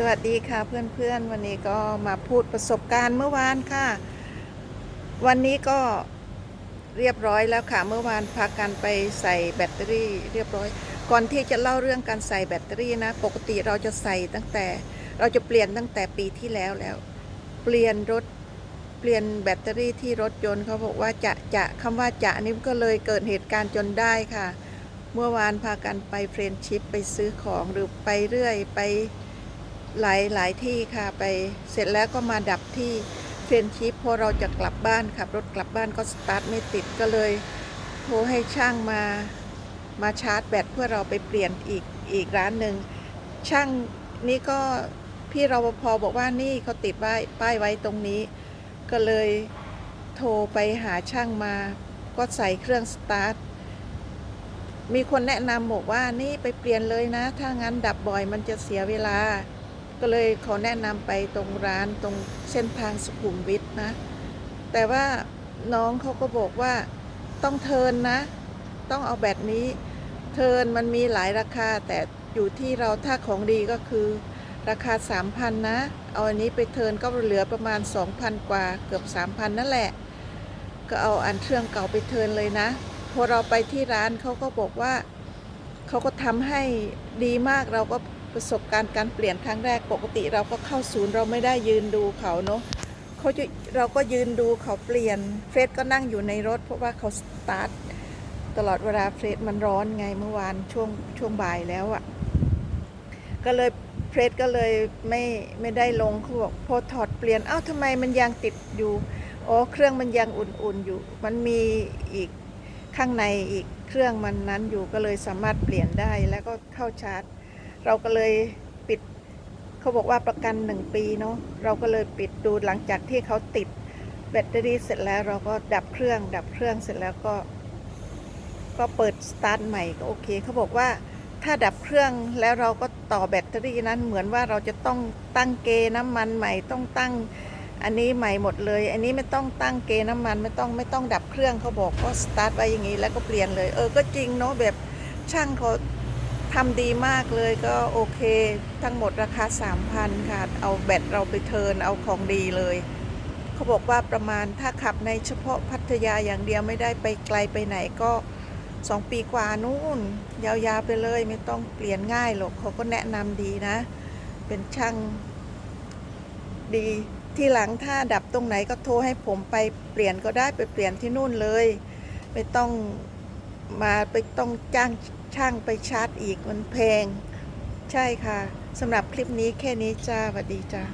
สวัสดีค่ะเพื่อนๆ วันนี้ก็มาพูดประสบการณ์เมื่อวานค่ะ วันนี้ก็เรียบร้อยแล้วค่ะ เมื่อวานพากันไปใส่แบตเตอรี่เรียบร้อย ก่อนที่จะเล่าเรื่องการใส่แบตเตอรี่นะ ปกติเราจะใส่ตั้งแต่เราจะเปลี่ยนตั้งแต่ปีที่แล้วแล้ว เปลี่ยนรถเปลี่ยนแบตเตอรี่ที่รถยนต์เขาบอกว่าจะจะคำว่าจะนี่ก็เลยเกิดเหตุการณ์จนได้ค่ะ เมื่อวานพากันไปเฟรนชิพไปซื้อของหรือไปเรื่อยไป หลายหลายที่ค่ะไปเสร็จแล้วก็มาดับที่เฟรนชิพพอเราจะกลับบ้านขับรถกลับบ้านก็สตาร์ทไม่ติดก็เลยโทรให้ช่างมามาชาร์จแบตเพื่อเราไปเปลี่ยนอีกอีกร้านหนึ่งช่างนี่ก็พี่รปภบอกว่านี่เขาติดป้ายป้ายไว้ตรงนี้ ก็เลยโทรไปหาช่างมา ก็ใส่เครื่องสตาร์ทมีคนแนะนำบอกว่านี่ไปเปลี่ยนเลยนะ ถ้างั้นดับบ่อยมันจะเสียเวลา ก็เลยขอแนะนำไปตรงร้านตรงเส้นทางสุขุมวิทนะ แต่ว่าน้องเขาก็บอกว่าต้องเทินนะ ต้องเอาแบบนี้ เทินมันมีหลายราคา แต่อยู่ที่เราถ้าของดีก็คือ ราคา 3,000 นะ เอาอันนี้ไปเทินก็เหลือประมาณ 2,000 กว่าเกือบ 3,000 นั่นแหละ ก็เอาอันเครื่องเก่าไปเทินเลยนะพอเราไปที่ร้านเขาก็บอกว่าเขาก็ทำให้ดีมากเราก็ ประสบการณ์การเปลี่ยนครั้งแรกปกติเราก็เข้าศูนย์เราไม่ได้ยืนดูเขาเนาะเขาจะเราก็ยืนดูเขาเปลี่ยนเฟรดก็นั่งอยู่ในรถ เพราะว่าเขาสตาร์ทตลอดเวลาเฟรดมันร้อนไงเมื่อวานช่วงช่วงบ่ายแล้วอะ่ะก็เลยเฟรดก็เลยไม่ไม่ได้ลงเขาบอกพอถอดเปลี่ยนเอ้าทำไมมันยังติดอยู่อ๋อเครื่องมันยังอุ่นๆอยู่ มันมีอีกข้างในอีกเครื่องมันนั้นอยู่ก็เลยสามารถเปลี่ยนได้แล้วก็เข้าชาร์จ เราก็เลยปิดเขาบอกว่าประกันหนึ่งปีเนาะเราก็เลยปิดดูหลังจากที่เขาติดแบตเตอรี่เสร็จแล้วเราก็ดับเครื่อง ดับเครื่องเสร็จแล้วก็ ก็เปิดสตาร์ทใหม่ก็โอเคเขาบอกว่าถ้าดับเครื่องแล้วเราก็ต่อแบตเตอรี่นั้นเหมือนว่าเราจะต้องตั้งเกน้ำมันใหม่ต้องตั้งอันนี้ใหม่หมดเลย อันนี้ไม่ต้องตั้งเกน้ำมันไม่ต้องไม่ต้องดับเครื่องเขาบอกก็สตาร์ทไว้อย่างนี้แล้วก็เปลี่ยนเลย เออก็จริงเนาะแบบช่างเขา ทำดีมากเลยก็โอเค ทั้งหมดราคา 3,000 ค่ะ เอาแบตเราไปเทิร์นเอาของดีเลย เขาบอกว่าประมาณถ้าขับในเฉพาะพัทยาอย่างเดียวไม่ได้ไปไกลไปไหนก็ 2 ปีกว่านู่น ยาวๆไปเลยไม่ต้องเปลี่ยนง่ายหรอกเขาก็แนะนำดีนะ เป็นช่างดีที่หลังถ้าดับตรงไหนก็โทรให้ผมไปเปลี่ยนก็ได้ไปเปลี่ยนที่นู่นเลย ไม่ต้อง มาไปต้องจ้างช่างไปชาร์จอีกมันแพง ใช่ค่ะสำหรับคลิปนี้แค่นี้จ้าสวัสดีจ้า